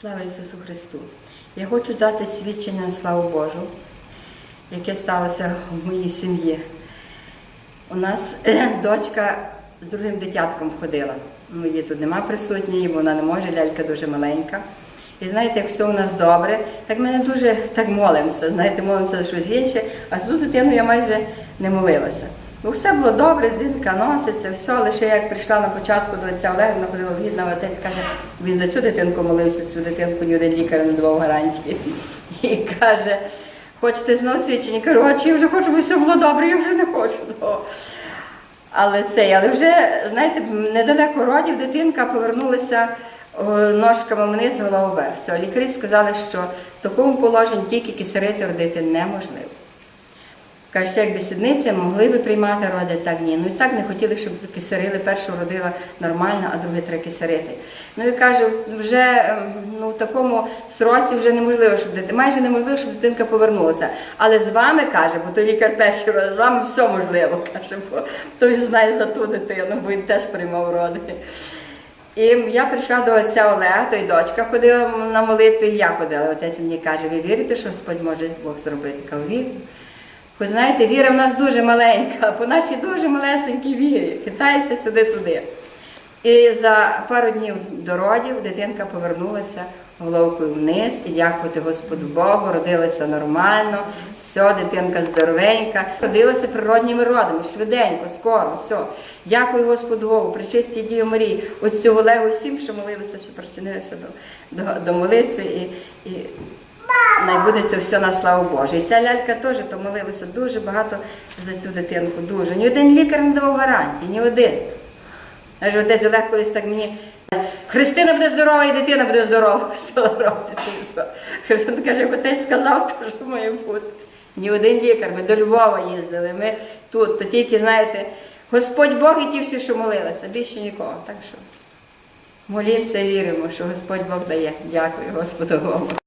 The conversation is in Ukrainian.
Слава Ісусу Христу! Я хочу дати свідчення на славу Божу, яке сталося в моїй сім'ї. У нас дочка з другим дитятком ходила. Її тут нема присутньої, вона не може, лялька дуже маленька. І знаєте, як все у нас добре, так ми не дуже так молимося. Знаєте, молимося за щось інше, а за ту дитину я майже не молилася. Бо все було добре, дитинка носиться, все, лише як прийшла на початку до отця Олега, ходила в гідна, отець каже, він за цю дитинку молився, цю дитинку ні один лікар не давав гарантії. І каже, хочете знову свідчення? Кажу, а чи я вже хочу, бо все було добре, я вже не хочу того. Але це, але вже, знаєте, недалеко родів дитинка повернулася ножками вниз, голову вверх. Все, лікарі сказали, що в такому положенні тільки кисарити родити неможливо. Каже, що якби сідниці могли би приймати роди, так ні. Ну і так не хотіли, щоб кисарили. Першу родила нормально, а друге треба кисарити. Ну і каже, вже ем, ну, в такому сроці вже неможливо, щоб дити, майже неможливо, щоб дитинка повернулася. Але з вами каже, бо той лікар перший раз, з вами все можливо, каже, бо то він знає за ту дитину, бо він теж приймав роди. І я прийшла до отця Олега, то й дочка ходила на молитві, і я ходила. Отець мені каже, ви вірите, що Господь може Бог зробити? Кажу, вірю. Ви знаєте, віра в нас дуже маленька, по нашій дуже малесенькій вірі. Хитається сюди-туди. І за пару днів до родів дитинка повернулася головкою вниз і дякувати Господу Богу, родилася нормально, все, дитинка здоровенька, родилася природніми родами, швиденько, скоро, все. Дякую Господу Богу, причистій Дію Марії, отцю Олегу, всім, що молилися, що причинилися до, до, до молитви. І, і Найбуде це все на славу Божу. І ця лялька теж то молилася дуже багато за цю дитинку. Дуже. Ні один лікар не давав гарантії, ні один. Аж отець Олег колись так мені. Христина буде здорова і дитина буде здорова. Все робиться. Все. Христина каже, отець сказав, то що має бути. Ні один лікар, ми до Львова їздили, ми тут, то тільки, знаєте, Господь Бог і ті всі, що молилися, більше нікого. Так що молімося, віримо, що Господь Бог дає. Дякую Господу Богу.